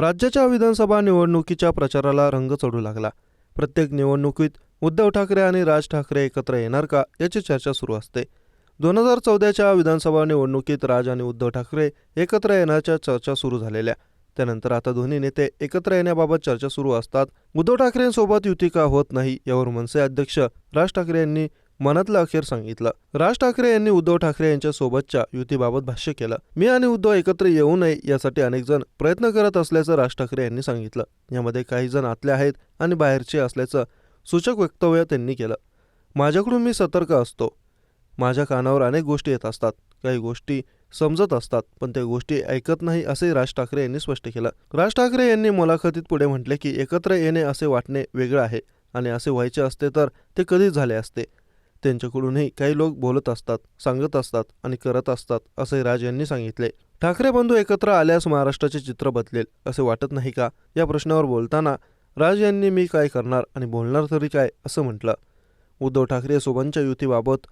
राज्याच्या विधानसभा निवडणुकीच्या प्रचाराला रंग चढू लागला. प्रत्येक निवडणुकीत उद्धव ठाकरे आणि राज ठाकरे एकत्र येणार का याची चर्चा सुरू असते. दोन हजार चौदाच्या विधानसभा निवडणुकीत राज आणि उद्धव ठाकरे एकत्र येण्याच्या चर्चा सुरू झालेल्या. त्यानंतर आता दोन्ही नेते एकत्र येण्याबाबत चर्चा सुरू असतात. उद्धव ठाकरेंसोबत युती का होत नाही यावर मनसे अध्यक्ष राज ठाकरे यांनी मनातलं अखेर सांगितलं. राज ठाकरे यांनी उद्धव ठाकरे यांच्या सोबतच्या युतीबाबत भाष्य केलं. मी आणि उद्धव एकत्र येऊ नये यासाठी अनेक जण प्रयत्न करत असल्याचं राज ठाकरे यांनी सांगितलं. यामध्ये काही जण आतले आहेत आणि बाहेरचे असल्याचं सूचक वक्तव्य त्यांनी केलं. माझ्याकडून मी सतर्क असतो. माझ्या कानावर अनेक गोष्टी येत असतात. काही गोष्टी समजत असतात पण त्या गोष्टी ऐकत नाही असे राज ठाकरे यांनी स्पष्ट केलं. राज ठाकरे यांनी मुलाखतीत पुढे म्हटले की एकत्र येणे असे वाटणे वेगळं आहे आणि असे व्हायचे असते तर ते कधीच झाले असते? त्यांच्याकडूनही काही लोक बोलत असतात सांगत असतात आणि करत असतात असे राज यांनी सांगितले. ठाकरे बंधू एकत्र आल्यास महाराष्ट्राचे चित्र बदलेल असे वाटत नाही का? या प्रश्नावर बोलताना राज यांनी मी काय करणार आणि बोलणार तरी काय असं म्हटलं. उद्धव ठाकरे सोबतच्या युतीबाबत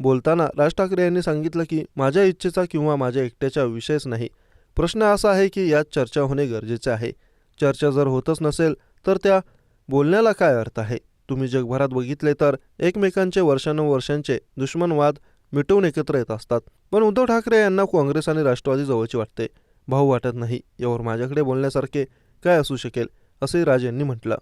बोलताना राज ठाकरे यांनी सांगितलं की माझ्या इच्छेचा किंवा माझ्या एकट्याचा विषयच नाही. प्रश्न असा आहे की यात चर्चा होणे गरजेचे आहे. चर्चा जर होतच नसेल तर त्या बोलण्याला काय अर्थ आहे? तुम्ही जगभरात बघितले तर एकमेकांचे वर्षानुवर्षांचे दुश्मनवाद मिटवून एकत्र येत असतात. पण उद्धव ठाकरे यांना काँग्रेस आणि राष्ट्रवादी जवळची वाटते. भाऊ वाटत नाही. यावर माझ्याकडे बोलण्यासारखे काय असू शकेल? असंही राज यांनी म्हटलं.